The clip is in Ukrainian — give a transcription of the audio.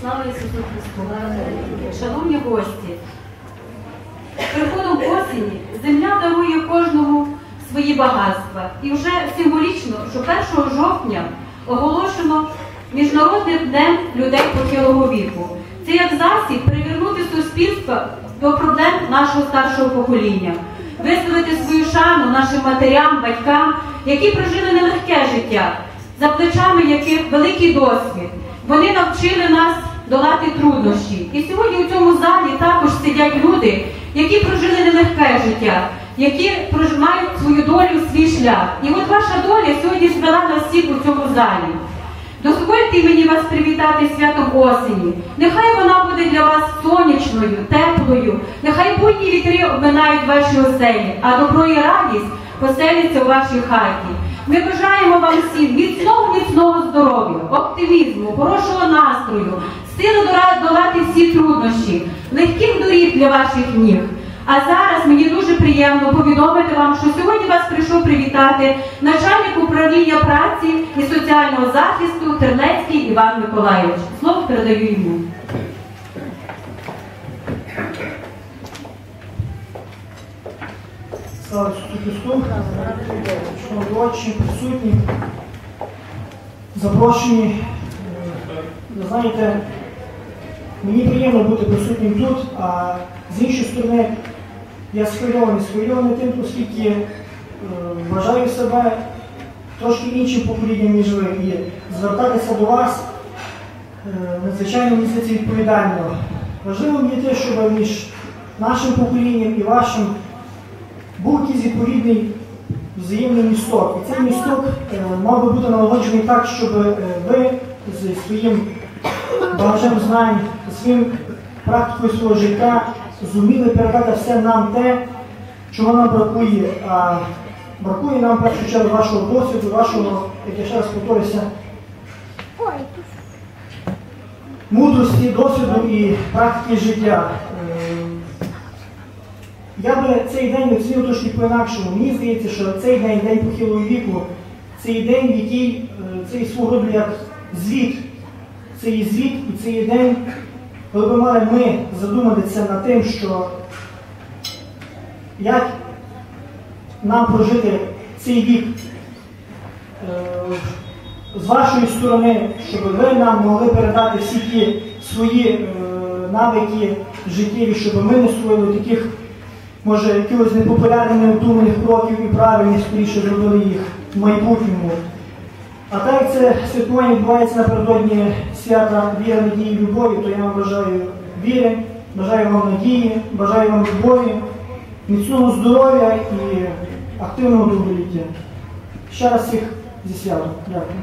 Слава Ісусу Христу! Шановні гості! Приходом осені земля дарує кожному свої багатства. І вже символічно, що 1 жовтня оголошено Міжнародним днем людей похилого віку. Це як засіб привернути суспільство до проблем нашого старшого покоління, висловити свою шану нашим матерям, батькам, які прожили нелегке життя, за плечами яких великий досвід. Вони навчили нас долати труднощі. І сьогодні у цьому залі також сидять люди, які прожили нелегке життя, які мають свою долю, свій шлях. І от ваша доля сьогодні звела нас всіх у цьому залі. Дозвольте мені вас привітати святом осені. Нехай вона буде для вас сонячною, теплою, нехай будні вітри обминають ваші оселі, а добро і радість поселяться у вашій хаті. Ми бажаємо вам всім міцного, міцного здоров'я, оптимізму, хорошого настрою, сили долати всі труднощі, легких доріг для ваших ніг. А зараз мені дуже приємно повідомити вам, що сьогодні вас прийшов привітати начальник управління праці і соціального захисту Терлецький Іван Миколайович. Слово передаю йому. Ісусу шановні присутні, запрошені. Е, Ви знаєте, мені приємно бути присутнім тут, а з іншої сторони, я схвильований, схвильований тим, оскільки е, вважаю себе трошки іншим поколінням, ніж ви. І звертатися до вас е, надзвичайно здається відповідально. Важливо мені те, щоб між нашим поколінням і вашим був якийсь відповідний взаємний місток. І цей місток е, мав би бути налагоджений так, щоб е, ви зі своїм багажем знань, зі своїм практикою свого життя зуміли передати все нам те, чого нам бракує. А бракує нам в першу чергу вашого досвіду, вашого, як я ще раз повторюся, мудрості, досвіду і практики життя. Я би цей день оцінив трошки по-інакшому. Мені здається, що цей день, день похилого віку, це є день, який е, це є свого роду як звіт. Це є звіт і це є день, коли би мали ми задуматися над тим, що як нам прожити цей вік е, з вашої сторони, щоб ви нам могли передати всі ті свої е, навики життєві, щоб ми не створили таких може, якихось непопулярних, необдуманих кроків і правильних скоріше зробили їх в майбутньому. А так як це святкування відбувається напередодні свята віри, надії, любові, то я вам бажаю віри, бажаю вам надії, бажаю вам любові, міцного здоров'я і активного довголіття. Ще раз всіх зі святом. Дякую.